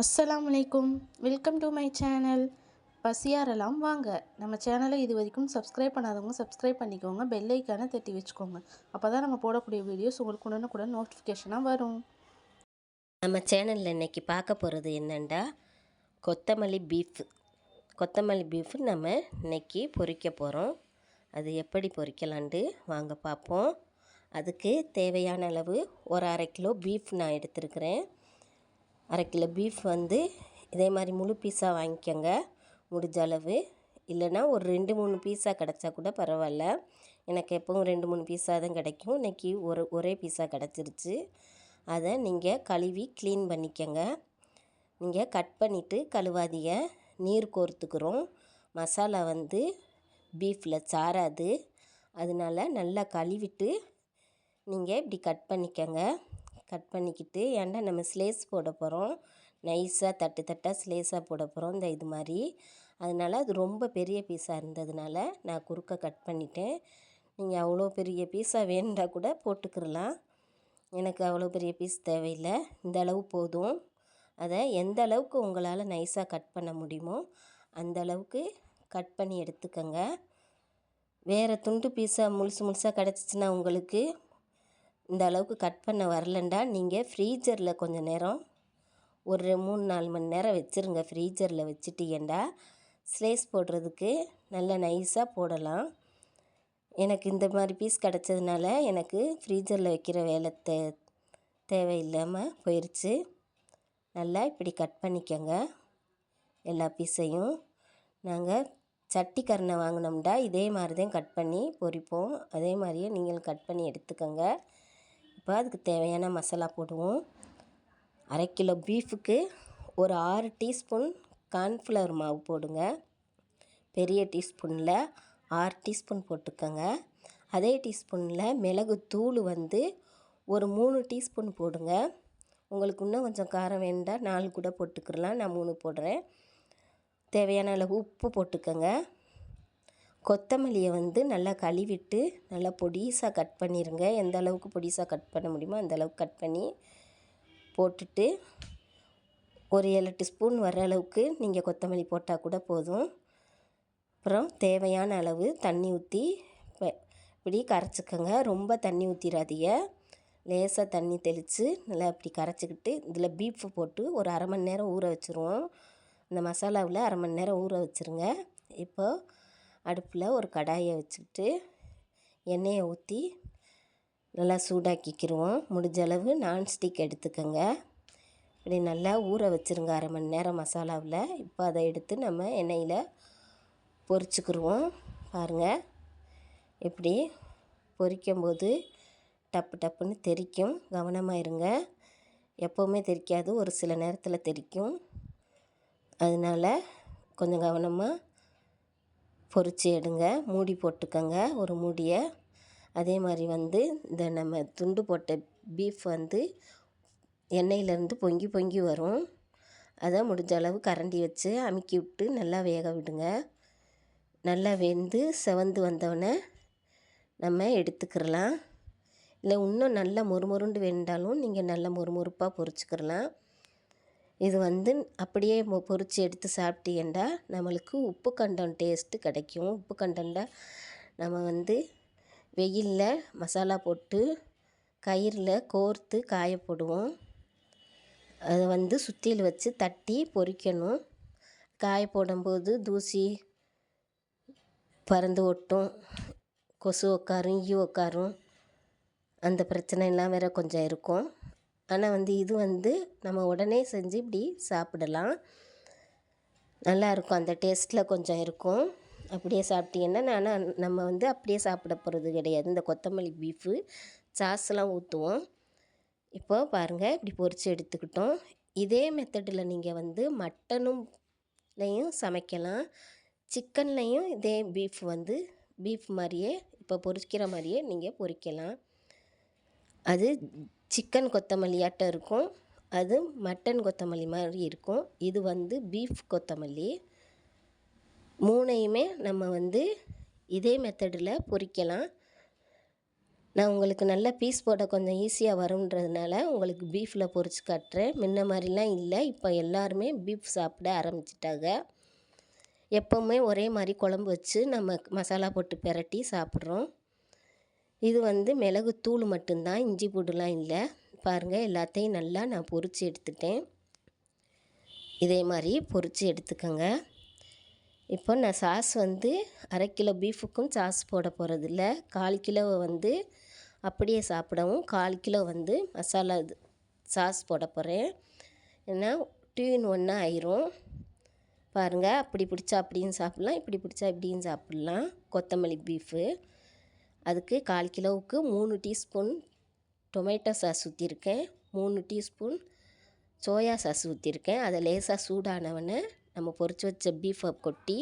அஸ்லாம் வலைக்கும் welcome to my channel பசியாரெல்லாம் வாங்க? நம்ம சேனலை இது வரைக்கும் சப்ஸ்கிரைப் பண்ணாதவங்க சப்ஸ்கிரைப் பண்ணிக்கோங்க. பெல்லைக்கான தட்டி வச்சுக்கோங்க. அப்போ தான் நம்ம போடக்கூடிய வீடியோஸ் உங்களுக்கு உடனுக்குடன் நோட்டிஃபிகேஷனாக வரும். நம்ம சேனலில் இன்னைக்கு பார்க்க போகிறது என்னென்னா கொத்தமல்லி பீஃப் கொத்தமல்லி பீஃப் நம்ம இன்னைக்கு பொரிக்க போகிறோம் அது எப்படி பொரிக்கலான்ட்டு வாங்க பார்ப்போம். அதுக்கு தேவையான அளவு ஒரு அரை கிலோ பீஃப் நான் எடுத்துருக்கிறேன். அரை கிலோ பீஃப் வந்து இதே மாதிரி முழு பீஸாக வாங்கிக்கோங்க. முடிஞ்ச அளவு. இல்லைன்னா ஒரு ரெண்டு மூணு பீஸாக கிடச்சா கூட பரவாயில்ல. எனக்கு எப்பவும் ரெண்டு மூணு பீஸாக தான் கிடைக்கும். இன்றைக்கி ஒரு ஒரே பீஸாக கிடச்சிருச்சு. அதை நீங்கள் கழுவி க்ளீன் பண்ணிக்கோங்க. நீங்கள் கட் பண்ணிவிட்டு கழுவாதீங்க. நீர் கோர்த்துக்கிறோம். மசாலா வந்து பீஃபில் சாராது. அதனால நல்லா கழுவிட்டு நீங்கள் இப்படி கட் பண்ணிக்கோங்க. கட் பண்ணிக்கிட்டு ஏன்டா நம்ம ஸ்லேஸ் போட போகிறோம் நைஸாக தட்டு தட்டாக ஸ்லேஸாக போட போகிறோம் இந்த இது மாதிரி. அதனால் அது ரொம்ப பெரிய பீஸாக இருந்ததுனால நான் குறுக்க கட் பண்ணிட்டேன். நீங்கள் அவ்வளோ பெரிய பீஸாக வேணுண்டா கூட போட்டுக்கிறலாம் எனக்கு அவ்வளோ பெரிய பீஸ் தேவையில்லை. இந்த அளவு போதும். அதை எந்த அளவுக்கு உங்களால் நைஸாக கட் பண்ண முடியுமோ அந்த அளவுக்கு கட் பண்ணி எடுத்துக்கோங்க. வேறு துண்டு பீஸாக முழுசு முழுசாக கிடச்சிச்சின்னா உங்களுக்கு இந்த அளவுக்கு கட் பண்ண வரலண்டா. நீங்கள் ஃப்ரீஜரில் கொஞ்சம் நேரம் ஒரு மூணு நாலு மணி நேரம் வச்சுருங்க. ஃப்ரீஜரில் வச்சுட்டீங்கண்டா ஸ்லேஸ் போடுறதுக்கு நல்ல நைஸாக போடலாம். எனக்கு இந்த மாதிரி பீஸ் கிடச்சதுனால எனக்கு ஃப்ரீஜரில் வைக்கிற வேலை தே தேவையில்லாமல் போயிடுச்சு நல்லா இப்படி கட் பண்ணிக்கோங்க. எல்லா பீஸையும் நாங்கள் சட்டி கரணை வாங்கினோம்டா. இதே மாதிரி தான் கட் பண்ணி பொரிப்போம் அதே மாதிரியே நீங்கள் கட் பண்ணி எடுத்துக்கோங்க. இப்போ அதுக்கு தேவையான மசாலா போடுவோம். அரை கிலோ பீஃபுக்கு ஒரு ஆறு டீஸ்பூன் கார்ன்ஃப்ளவர் மாவு போடுங்க. பெரிய டீஸ்பூனில் ஆறு டீஸ்பூன் போட்டுக்கோங்க. அதே டீஸ்பூனில் மிளகு தூள் வந்து ஒரு மூணு டீஸ்பூன் போடுங்க. உங்களுக்கு இன்னும் கொஞ்சம் காரம் வேண்டாம். நாலு கூட போட்டுக்கிறலாம். நான் மூணு போடுறேன். தேவையான அளவு உப்பு போட்டுக்கோங்க. கொத்தமல்லியை வந்து நல்லா கழுவிட்டு நல்லா பொடிசாக கட் பண்ணிடுங்க எந்த அளவுக்கு பொடிசாக கட் பண்ண முடியுமோ அந்த அளவுக்கு கட் பண்ணி போட்டுட்டு ஒரு ஏழு எட்டு ஸ்பூன் வர அளவுக்கு நீங்கள் கொத்தமல்லி போட்டால் கூட போதும். அப்புறம் தேவையான அளவு தண்ணி ஊற்றி இப்படி கரைச்சிக்கோங்க. ரொம்ப தண்ணி ஊற்றிடாதீங்க லேசாக தண்ணி தெளித்து நல்லா இப்படி கரைச்சிக்கிட்டு இதில் பீஃப் போட்டு ஒரு அரை மணி நேரம் ஊற வச்சுருவோம். இந்த மசாலாவில் அரை மணி நேரம் ஊற வச்சுருங்க. இப்போது அடுப்பில் ஒரு கடாயை வச்சுக்கிட்டு எண்ணெயை ஊற்றி நல்லா சூடாக்கிக்கிடுவோம் முடிஞ்ச அளவு நான்ஸ்டிக் எடுத்துக்கோங்க. இப்படி நல்லா ஊற வச்சுருங்க அரை மணி நேரம் மசாலாவில். இப்போ அதை எடுத்து நம்ம எண்ணெயில் பொரிச்சுக்கிடுவோம் பாருங்கள் இப்படி பொரிக்கும்போது டப்பு டப்புன்னு தெரிக்கும். கவனமாக இருங்க. எப்போவுமே தெரிக்காது ஒரு சில நேரத்தில் தெரிக்கும். அதனால் கொஞ்சம் கவனமாக பொரித்து எடுங்க. மூடி போட்டுக்கோங்க. ஒரு மூடியை அதே மாதிரி வந்து இந்த நம்ம துண்டு போட்ட பீஃப் வந்து எண்ணெயிலேருந்து பொங்கி பொங்கி வரும். அதை முடிஞ்ச அளவு கரண்டி வச்சு அமுக்கி விட்டு நல்லா வேக விடுங்க. நல்லா வெந்து செவந்து வந்தோடனே நம்ம எடுத்துக்கிறலாம் இல்லை இன்னும் நல்லா மொறுமொருண்டு வேண்டாலும் நீங்கள் நல்லா மொறுமொறுப்பாக பொரிச்சுக்கிறலாம் இது வந்து அப்படியே பொரித்து எடுத்து சாப்பிட்டீங்கன்னா நம்மளுக்கு உப்பு கண்டம் டேஸ்ட்டு கிடைக்கும். உப்பு கண்டம்டா நம்ம வந்து வெயிலில் மசாலா போட்டு கயிறில் கோர்த்து காய போடுவோம் அதை வந்து சுத்தியில் வச்சு தட்டி பொரிக்கணும் காய போடும்போது தூசி பறந்து ஒட்டும். கொசு உட்காரும் ஈ உட்காரும் அந்த பிரச்சனைலாம் வேறு கொஞ்சம் இருக்கும். ஆனால் வந்து இது வந்து நம்ம உடனே செஞ்சு இப்படி சாப்பிடலாம். நல்லாயிருக்கும். அந்த டேஸ்ட்டில் கொஞ்சம் இருக்கும். அப்படியே சாப்பிட்டீங்கன்னா நான் நம்ம வந்து அப்படியே சாப்பிட போகிறது கிடையாது. இந்த கொத்தமல்லி பீஃபு சாஸ்லாம் ஊற்றுவோம் இப்போது பாருங்கள் இப்படி பொரித்து எடுத்துக்கிட்டோம். இதே மெத்தடில் நீங்கள் வந்து மட்டனும்லையும் சமைக்கலாம். சிக்கன்லையும் இதே பீஃப் வந்து பீஃப் மாதிரியே இப்போ பொரிக்கிற மாதிரியே நீங்கள் பொரிக்கலாம். அது சிக்கன் கொத்தமல்லியாட்டம் இருக்கும். அது மட்டன் கொத்தமல்லி மாதிரி இருக்கும். இது வந்து பீஃப் கொத்தமல்லி. மூணையுமே நம்ம வந்து இதே மெத்தடில் பொரிக்கலாம் நான் உங்களுக்கு நல்லா பீஸ் போட கொஞ்சம் ஈஸியாக வரும்ன்றதுனால உங்களுக்கு பீஃபில் பொரிச்சு காட்டுறேன். முன்ன மாதிரிலாம் இல்லை. இப்போ எல்லாருமே பீஃப் சாப்பிட ஆரம்பிச்சிட்டாங்க. எப்போவுமே ஒரே மாதிரி குழம்பு வச்சு நம்ம மசாலா போட்டு பிரட்டி சாப்பிட்றோம். இது வந்து மிளகு தூள் மட்டும்தான் இஞ்சி பூண்டுலாம் இல்லை. பாருங்கள் எல்லாத்தையும் நல்லா நான் பொறிச்சு எடுத்துட்டேன். இதே மாதிரி பொறிச்சு எடுத்துக்கோங்க. இப்போ நான் சாஸ் வந்து அரை கிலோ பீஃபுக்கும் சாஸ் போட போகிறதில்ல கால் கிலோ வந்து அப்படியே சாப்பிடவும் கால் கிலோ வந்து மசாலா இது சாஸ் போட போகிறேன் ஏன்னா டூ இன் ஒன்றா ஆயிரும். பாருங்கள் அப்படி பிடிச்சா அப்படியும் சாப்பிட்லாம் இப்படி பிடிச்சா இப்படியும் சாப்பிட்லாம். கொத்தமல்லி பீஃபு. அதுக்கு கால் கிலோவுக்கு மூணு டீஸ்பூன் டொமேட்டோ சாஸ் ஊற்றிருக்கேன் மூணு டீஸ்பூன் சோயா சாஸ் ஊற்றிருக்கேன் அதை லேசாக சூடானவொடனே நம்ம பொறிச்சு வச்ச பீஃபை கொட்டி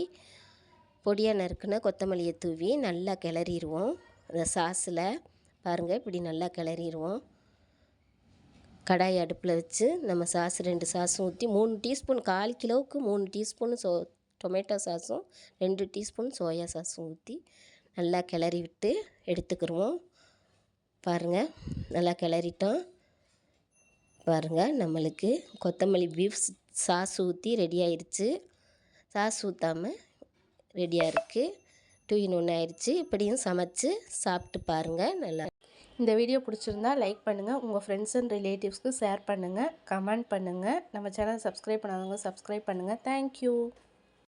பொடியாக நறுக்குன கொத்தமல்லியை தூவி நல்லா கிளறிடுவோம் அந்த சாஸில் பாருங்கள் இப்படி நல்லா கிளறிடுவோம் கடாய் அடுப்பில் வச்சு நம்ம சாஸ் ரெண்டு சாஸும் ஊற்றி மூணு டீஸ்பூன் கால் கிலோவுக்கு மூணு டீஸ்பூன் சோ டொமேட்டோ சாஸும் ரெண்டு டீஸ்பூன் சோயா சாஸும் ஊற்றி நல்லா கிளறி விட்டு எடுத்துக்கிடுவோம் பாருங்கள் நல்லா கிளறிட்டோம். பாருங்கள் நம்மளுக்கு கொத்தமல்லி பீஃப் சாஸ் ஊற்றி ரெடி ஆயிடுச்சு சாஸ் ஊற்றாமல் ரெடியாக இருக்குது டூ இன் ஒன் ஆயிடுச்சு இப்படியும் சமைச்சு சாப்பிட்டு பாருங்கள் நல்லா இந்த வீடியோ பிடிச்சிருந்தா லைக் பண்ணுங்கள் உங்கள் ஃப்ரெண்ட்ஸ் அண்ட் ரிலேட்டிவ்ஸ்க்கு ஷேர் பண்ணுங்கள் கமெண்ட் பண்ணுங்கள் நம்ம சேனல் சப்ஸ்கிரைப் பண்ணாதவங்க சப்ஸ்கிரைப் பண்ணுங்கள் தேங்க்யூ